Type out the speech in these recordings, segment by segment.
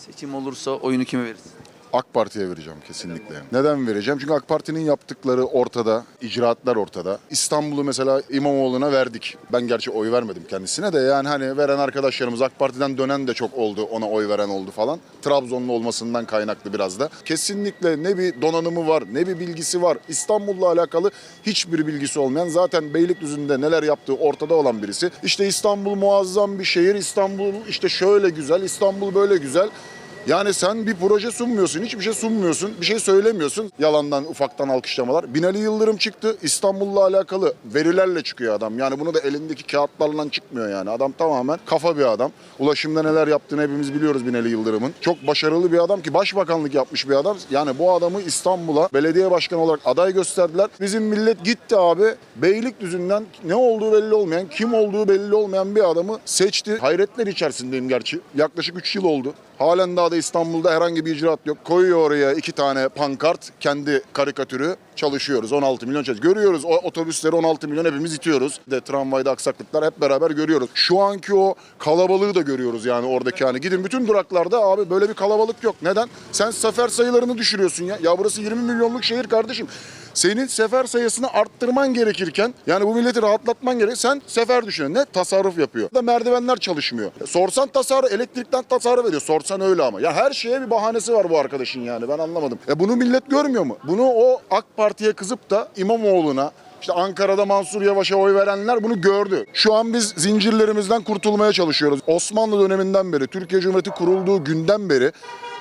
Seçim olursa oyunu kime verirsin? AK Parti'ye vereceğim kesinlikle. Neden vereceğim? Çünkü AK Parti'nin yaptıkları ortada, icraatlar ortada. İstanbul'u mesela İmamoğlu'na verdik. Ben gerçi oy vermedim kendisine de yani hani veren arkadaşlarımız AK Parti'den dönen de çok oldu. Ona oy veren oldu falan. Trabzonlu olmasından kaynaklı biraz da. Kesinlikle ne bir donanımı var, ne bir bilgisi var. İstanbul'la alakalı hiçbir bilgisi olmayan zaten Beylikdüzü'nde neler yaptığı ortada olan birisi. İşte İstanbul muazzam bir şehir. İstanbul işte şöyle güzel, İstanbul böyle güzel. Yani sen bir proje sunmuyorsun, hiçbir şey sunmuyorsun, bir şey söylemiyorsun. Yalandan ufaktan alkışlamalar. Binali Yıldırım çıktı, İstanbul'la alakalı verilerle çıkıyor adam. Yani bunu da elindeki kağıtlarla çıkmıyor yani. Adam tamamen kafa bir adam. Ulaşımda neler yaptığını hepimiz biliyoruz Binali Yıldırım'ın. Çok başarılı bir adam ki başbakanlık yapmış bir adam. Yani bu adamı İstanbul'a belediye başkanı olarak aday gösterdiler. Bizim millet gitti abi. Beylikdüzü'nden ne olduğu belli olmayan, kim olduğu belli olmayan bir adamı seçti. Hayretler içerisindeyim gerçi. Yaklaşık 3 yıl oldu. Halen daha da İstanbul'da herhangi bir icraat yok. Koyuyor oraya iki tane pankart, kendi karikatürü. Çalışıyoruz 16 milyon çalışıyoruz. Görüyoruz o otobüsleri 16 milyon hepimiz itiyoruz. De tramvayda aksaklıklar hep beraber görüyoruz. Şu anki o kalabalığı da görüyoruz yani oradaki hani. Gidin bütün duraklarda abi böyle bir kalabalık yok. Neden? Sen sefer sayılarını düşürüyorsun ya. Ya burası 20 milyonluk şehir kardeşim. Senin sefer sayısını arttırman gerekirken yani bu milleti rahatlatman gerek. Sen sefer düşünüyorsun. Ne? Tasarruf yapıyor. Da merdivenler çalışmıyor. E, Sorsan tasarruf, elektrikten tasarruf ediyor. Sorsan öyle ama. Ya her şeye bir bahanesi var bu arkadaşın yani. Ben anlamadım. E bunu millet görmüyor mu? Bunu o AK Parti'ye kızıp da İmamoğlu'na işte Ankara'da Mansur Yavaş'a oy verenler bunu gördü. Şu an biz zincirlerimizden kurtulmaya çalışıyoruz. Osmanlı döneminden beri, Türkiye Cumhuriyeti kurulduğu günden beri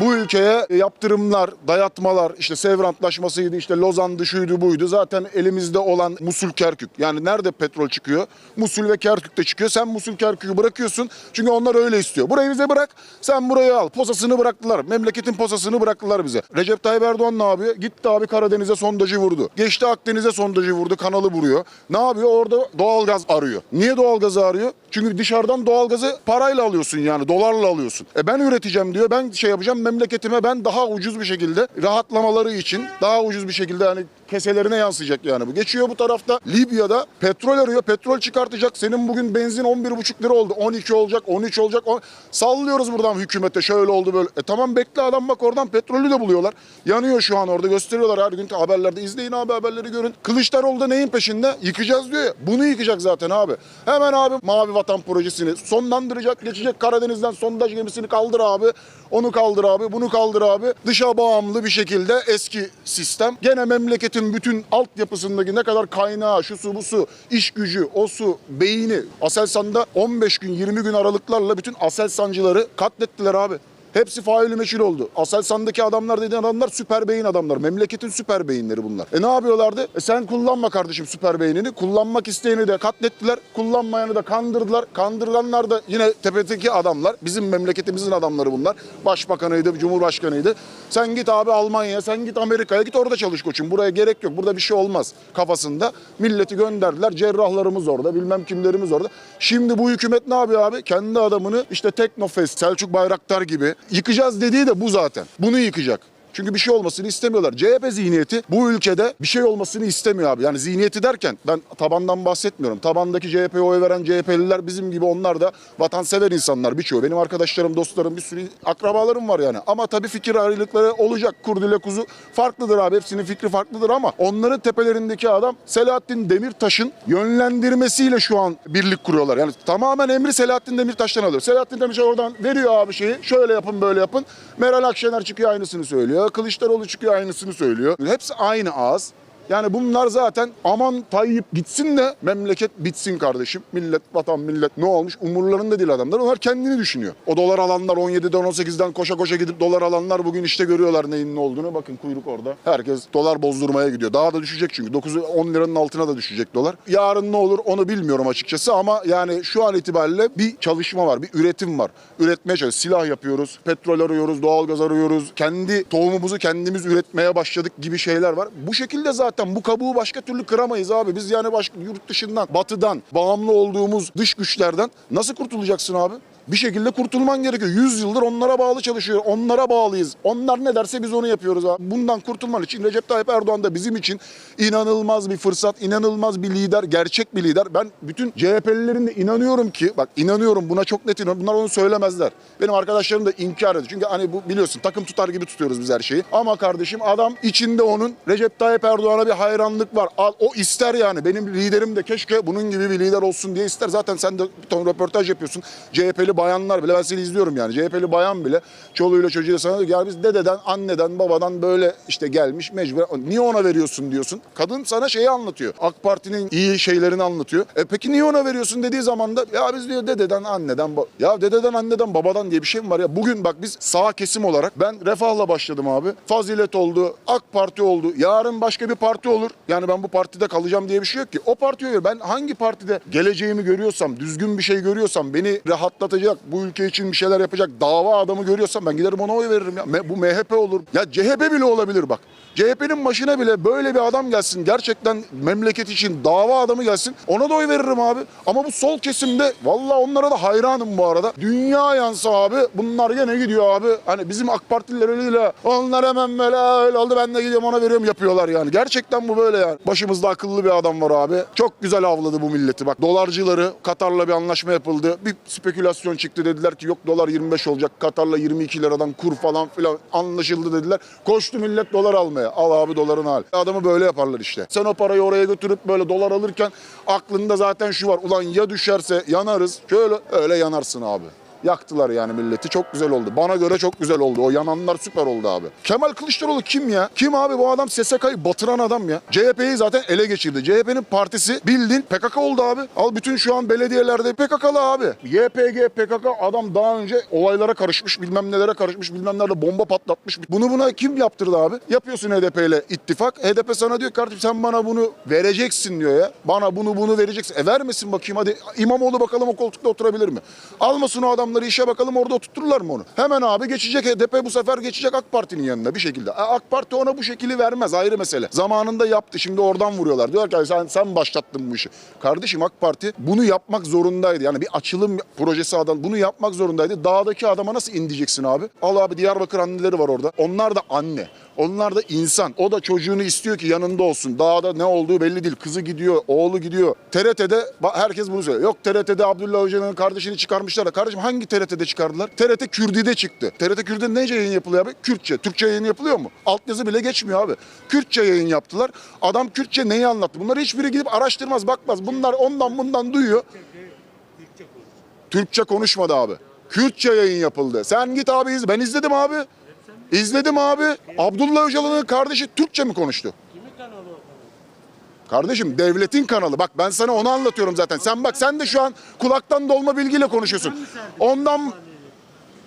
bu ülkeye yaptırımlar, dayatmalar, işte Sevr Antlaşması'ydı, işte Lozan'dı, şuydu buydu. Zaten elimizde olan Musul Kerkük. Yani nerede petrol çıkıyor? Musul ve Kerkük'te çıkıyor. Sen Musul Kerkük'ü bırakıyorsun. Çünkü onlar öyle istiyor. Burayı bize bırak. Sen burayı al. Posasını bıraktılar. Memleketin posasını bıraktılar bize. Recep Tayyip Erdoğan ne yapıyor? Gitti abi Karadeniz'e sondajı vurdu. Geçti Akdeniz'e sondajı vurdu. Kanalı vuruyor. Ne yapıyor? Orada doğalgaz arıyor. Niye doğalgazı arıyor? Çünkü dışarıdan doğalgazı parayla alıyorsun yani. Dolarla alıyorsun. E ben üreteceğim diyor. Ben şey yapacağım memleketime ben daha ucuz bir şekilde rahatlamaları için daha ucuz bir şekilde hani keselerine yansıyacak yani bu. Geçiyor bu tarafta Libya'da petrol arıyor. Petrol çıkartacak. Senin bugün benzin 11,5 lira oldu. 12 olacak, 13 olacak. on- Sallıyoruz buradan hükümete. Şöyle oldu böyle. E tamam bekle adam bak oradan petrolü de buluyorlar. Yanıyor şu an orada. Gösteriyorlar her gün haberlerde. İzleyin abi haberleri görün. Kılıçdaroğlu da neyin peşinde? Yıkacağız diyor ya. Bunu yıkacak zaten abi. Hemen abi Mavi Vatan projesini sonlandıracak. Geçecek Karadeniz'den sondaj gemisini kaldır abi. Onu kaldır abi, bunu kaldır abi. Dışa bağımlı bir şekilde eski sistem. Gene memleketin bütün altyapısındaki ne kadar kaynağı, şu su bu su, iş gücü, o su, beyni. Aselsan'da 15 gün, 20 gün aralıklarla bütün Aselsancıları katlettiler abi. Hepsi faili meçhul oldu. Aselsan'daki adamlar dediğin adamlar süper beyin adamlar. Memleketin süper beyinleri bunlar. E ne yapıyorlardı? E sen kullanma kardeşim süper beynini. Kullanmak isteyeni de katlettiler. Kullanmayanı da kandırdılar. Kandırılanlar da yine tepedeki adamlar. Bizim memleketimizin adamları bunlar. Başbakanıydı, cumhurbaşkanıydı. Sen git abi Almanya'ya, sen git Amerika'ya git orada çalış koçum. Buraya gerek yok. Burada bir şey olmaz kafasında. Milleti gönderdiler. Cerrahlarımız orada, bilmem kimlerimiz orada. Şimdi bu hükümet ne yapıyor abi? Kendi adamını işte Teknofest, Selçuk Bayraktar gibi yıkacağız dediği de bu zaten. Bunu yıkacak. Çünkü bir şey olmasını istemiyorlar. CHP zihniyeti bu ülkede bir şey olmasını istemiyor abi. Yani zihniyeti derken ben tabandan bahsetmiyorum. Tabandaki CHP'ye oy veren CHP'liler bizim gibi onlar da vatansever insanlar birçoğu. Benim arkadaşlarım, dostlarım, bir sürü akrabalarım var yani. Ama tabii fikir ayrılıkları olacak. Kurdile kuzu farklıdır abi. Hepsinin fikri farklıdır ama onların tepelerindeki adam Selahattin Demirtaş'ın yönlendirmesiyle şu an birlik kuruyorlar. Yani tamamen emri Selahattin Demirtaş'tan alıyor. Selahattin Demirtaş oradan veriyor abi şeyi. Şöyle yapın böyle yapın. Meral Akşener çıkıyor aynısını söylüyor. Kılıçdaroğlu çıkıyor aynısını söylüyor. Hepsi aynı ağız. Yani bunlar zaten aman Tayyip gitsin de memleket bitsin kardeşim. Millet, vatan, millet ne olmuş umurlarında değil adamlar. Onlar kendini düşünüyor. O dolar alanlar 17'den 18'den koşa koşa gidip dolar alanlar bugün işte görüyorlar neyin ne olduğunu. Bakın kuyruk orada. Herkes dolar bozdurmaya gidiyor. Daha da düşecek çünkü. 9 10 liranın altına da düşecek dolar. Yarın ne olur onu bilmiyorum açıkçası ama yani şu an itibariyle bir çalışma var, bir üretim var. Üretmeye çalışıyoruz. Silah yapıyoruz, petrol arıyoruz, doğalgaz arıyoruz. Kendi tohumumuzu kendimiz üretmeye başladık gibi şeyler var. Bu şekilde zaten bu kabuğu başka türlü kıramayız abi. Biz yani başka yurt dışından, batıdan, bağımlı olduğumuz dış güçlerden nasıl kurtulacaksın abi? Bir şekilde kurtulman gerekiyor. 100 yıldır onlara bağlı çalışıyor. Onlara bağlıyız. Onlar ne derse biz onu yapıyoruz. Bundan kurtulman için Recep Tayyip Erdoğan da bizim için inanılmaz bir fırsat, inanılmaz bir lider, gerçek bir lider. Ben bütün CHP'lilerin de inanıyorum ki, bak inanıyorum buna çok net inanıyorum. Bunlar onu söylemezler. Benim arkadaşlarım da inkar ediyor. Çünkü hani bu biliyorsun takım tutar gibi tutuyoruz biz her şeyi. Ama kardeşim adam içinde onun Recep Tayyip Erdoğan'a bir hayranlık var. O ister yani. Benim liderim de keşke bunun gibi bir lider olsun diye ister. Zaten sen de bir ton röportaj yapıyorsun. CHP'li bayanlar bile ben seni izliyorum yani. CHP'li bayan bile çoluğuyla çocuğuyla sana diyor ki, ya biz dededen, anneden, babadan böyle işte gelmiş mecbur. Niye ona veriyorsun diyorsun. Kadın sana şeyi anlatıyor. AK Parti'nin iyi şeylerini anlatıyor. E peki niye ona veriyorsun dediği zaman da ya biz diyor dededen, anneden, ya dededen, anneden, babadan diye bir şey mi var ya? Bugün bak biz sağ kesim olarak ben refahla başladım abi. Fazilet oldu, AK Parti oldu. Yarın başka bir parti olur. Yani ben bu partide kalacağım diye bir şey yok ki. O partiye ben hangi partide geleceğimi görüyorsam, düzgün bir şey görüyorsam, beni rahatlatacak, bu ülke için bir şeyler yapacak dava adamı görüyorsam ben giderim ona oy veririm ya. Bu MHP olur. Ya CHP bile olabilir bak. CHP'nin başına bile böyle bir adam gelsin. Gerçekten memleket için dava adamı gelsin. Ona da oy veririm abi. Ama bu sol kesimde vallahi onlara da hayranım bu arada. Dünya yansa abi bunlar gene gidiyor abi. Hani bizim AK Partililer öyle onlar hemen böyle öyle oldu ben de gidiyorum ona veriyorum yapıyorlar yani. Gerçekten bu böyle yani. Başımızda akıllı bir adam var abi. Çok güzel avladı bu milleti bak. Dolarcıları Katar'la bir anlaşma yapıldı. Bir spekülasyon çıktı dediler ki yok dolar 25 olacak. Katar'la 22 liradan kur falan filan anlaşıldı dediler. Koştu millet dolar almaya. Al abi doların al. Adamı böyle yaparlar işte. Sen o parayı oraya götürüp böyle dolar alırken aklında zaten şu var. Ulan ya düşerse yanarız. Şöyle öyle yanarsın abi. Yaktılar yani milleti. Çok güzel oldu. Bana göre çok güzel oldu. O yananlar süper oldu abi. Kemal Kılıçdaroğlu kim ya? Kim abi bu adam SSK'yı batıran adam ya. CHP'yi zaten ele geçirdi. CHP'nin partisi bildiğin PKK oldu abi. Al bütün şu an belediyelerde PKK'lı abi. YPG, PKK adam daha önce olaylara karışmış, bilmem nelere karışmış, bilmem nerede bomba patlatmış. Bunu buna kim yaptırdı abi? Yapıyorsun HDP ile ittifak. HDP sana diyor kardeşim sen bana bunu vereceksin diyor ya. Bana bunu bunu vereceksin. E vermesin bakayım hadi. İmamoğlu bakalım o koltukta oturabilir mi? Almasın o adamları işe bakalım orada oturturlar mı onu? Hemen abi geçecek HDP bu sefer geçecek AK Parti'nin yanına bir şekilde. E, AK Parti ona bu şekli vermez ayrı mesele. Zamanında yaptı şimdi oradan vuruyorlar. Diyorlar ki sen, sen başlattın bu işi. Kardeşim AK Parti bunu yapmak zorundaydı. Yani bir açılım projesi adam bunu yapmak zorundaydı. Dağdaki adama nasıl indireceksin abi? Al abi Diyarbakır anneleri var orada. Onlar da anne. Onlar da insan. O da çocuğunu istiyor ki yanında olsun. Dağda ne olduğu belli değil. Kızı gidiyor, oğlu gidiyor. TRT'de herkes bunu söylüyor. Yok TRT'de Abdullah Öcalan'ın kardeşini çıkarmışlar da. Kardeşim hangi TRT'de çıkardılar? TRT Kürdi'de çıktı. TRT Kürdi'de nece yayın yapılıyor abi? Kürtçe. Türkçe yayın yapılıyor mu? Altyazı bile geçmiyor abi. Kürtçe yayın yaptılar. Adam Kürtçe neyi anlattı? Bunları hiçbiri gidip araştırmaz, bakmaz. Bunlar ondan bundan duyuyor. Türkçe konuşmadı abi. Kürtçe yayın yapıldı. Sen git abi izle. Ben izledim abi. İzledim abi. Abdullah Öcalan'ın kardeşi Türkçe mi konuştu? Kardeşim devletin kanalı. Bak ben sana onu anlatıyorum zaten. Sen bak sen de şu an kulaktan dolma bilgiyle konuşuyorsun. Ondan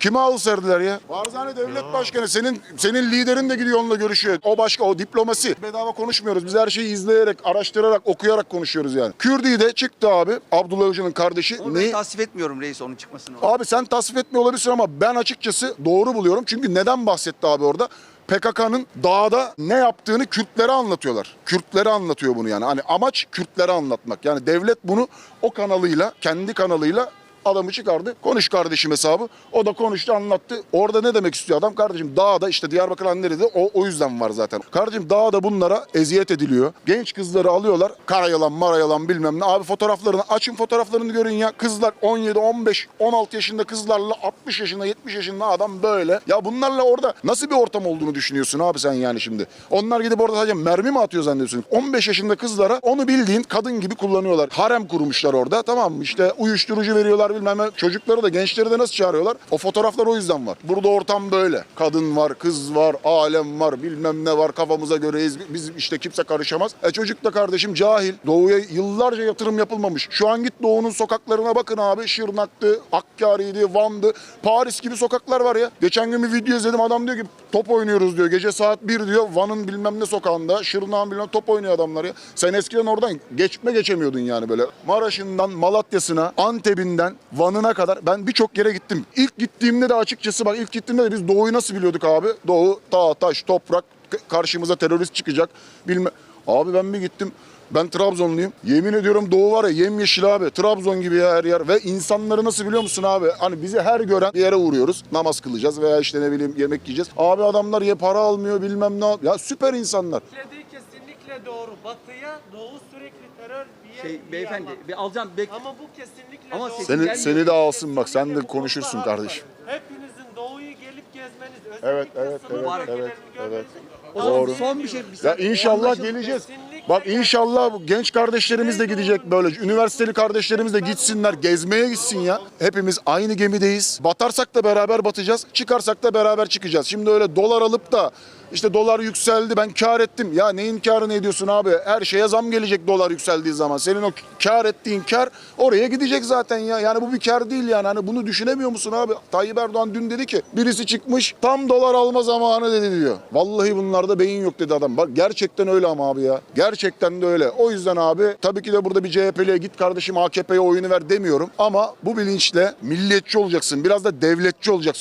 Kime al serdiler ya? Barzani devlet başkanı. Senin senin liderin de gidiyor onunla görüşüyor. O başka, o diplomasi. Bedava konuşmuyoruz. Biz her şeyi izleyerek, araştırarak, okuyarak konuşuyoruz yani. Kürdi de çıktı abi. Abdullah Öcalan'ın kardeşi. Onu ben Neyi? tasvip etmiyorum reis onun çıkmasını. Abi sen tasvip etmiyor olabilirsin ama ben açıkçası doğru buluyorum. Çünkü neden bahsetti abi orada? PKK'nın dağda ne yaptığını Kürtlere anlatıyorlar. Kürtlere anlatıyor bunu yani. Hani amaç Kürtlere anlatmak. Yani devlet bunu o kanalıyla, kendi kanalıyla adamı çıkardı. Konuş kardeşim hesabı. O da konuştu anlattı. Orada ne demek istiyor adam? Kardeşim dağda işte Diyarbakır anneleri o, o yüzden var zaten. Kardeşim dağda bunlara eziyet ediliyor. Genç kızları alıyorlar. Karayalan marayalan bilmem ne. Abi fotoğraflarını açın fotoğraflarını görün ya. Kızlar 17, 15, 16 yaşında kızlarla 60 yaşında 70 yaşında adam böyle. Ya bunlarla orada nasıl bir ortam olduğunu düşünüyorsun abi sen yani şimdi. Onlar gidip orada sadece mermi mi atıyor zannediyorsun? 15 yaşında kızlara onu bildiğin kadın gibi kullanıyorlar. Harem kurmuşlar orada tamam mı? İşte uyuşturucu veriyorlar bilmem ne. Çocukları da gençleri de nasıl çağırıyorlar? O fotoğraflar o yüzden var. Burada ortam böyle. Kadın var, kız var, alem var, bilmem ne var. Kafamıza göreyiz. Biz işte kimse karışamaz. E çocuk da kardeşim cahil. Doğuya yıllarca yatırım yapılmamış. Şu an git Doğu'nun sokaklarına bakın abi. Şırnak'tı, Hakkari'ydi, Van'dı. Paris gibi sokaklar var ya. Geçen gün bir video izledim. Adam diyor ki top oynuyoruz diyor. Gece saat 1 diyor. Van'ın bilmem ne sokağında. Şırnak'ın bilmem top oynuyor adamlar ya. Sen eskiden oradan geçme geçemiyordun yani böyle. Maraş'ından Malatya'sına, Antep'inden Van'ına kadar ben birçok yere gittim. İlk gittiğimde de açıkçası bak ilk gittiğimde de biz Doğu'yu nasıl biliyorduk abi? Doğu, dağ, taş, toprak, karşımıza terörist çıkacak bilme. Abi ben bir gittim Ben Trabzonluyum. Yemin ediyorum doğu var ya yemyeşil abi. Trabzon gibi ya her yer. Ve insanları nasıl biliyor musun abi? Hani bizi her gören bir yere uğruyoruz. Namaz kılacağız veya işte ne bileyim yemek yiyeceğiz. Abi adamlar ya para almıyor bilmem ne. Ya süper insanlar. Söylediği kesinlikle doğru. Batıya Doğu sürekli terör diye Şey beyefendi bir alacağım bek Ama bu kesinlikle Ama doğru. sesin Seni, seni de alsın bak sen de konuşursun haklı. kardeşim. Hepinizin Doğu'yu gelip gezmeniz, Evet, özellikle evet, sınır evet, bölgelerini evet, görmeniz- evet. o zaman Doğru. son bir şey. Ya inşallah Anlaşıldı. geleceğiz. Kesinlikle Bak inşallah bu genç kardeşlerimiz de gidecek böyle. Üniversiteli kardeşlerimiz de gitsinler, gezmeye gitsin ya. Hepimiz aynı gemideyiz. Batarsak da beraber batacağız, çıkarsak da beraber çıkacağız. Şimdi öyle dolar alıp da işte dolar yükseldi ben kar ettim. Ya neyin karını ediyorsun abi? Her şeye zam gelecek dolar yükseldiği zaman. Senin o kar ettiğin kar oraya gidecek zaten ya. Yani bu bir kar değil yani. Hani bunu düşünemiyor musun abi? Tayyip Erdoğan dün dedi ki birisi çıkmış tam dolar alma zamanı dedi diyor. Vallahi bunlarda beyin yok dedi adam. Bak gerçekten öyle ama abi ya. Gerçekten de öyle. O yüzden abi tabii ki de burada bir CHP'liye git kardeşim AKP'ye oyunu ver demiyorum. Ama bu bilinçle milliyetçi olacaksın. Biraz da devletçi olacaksın.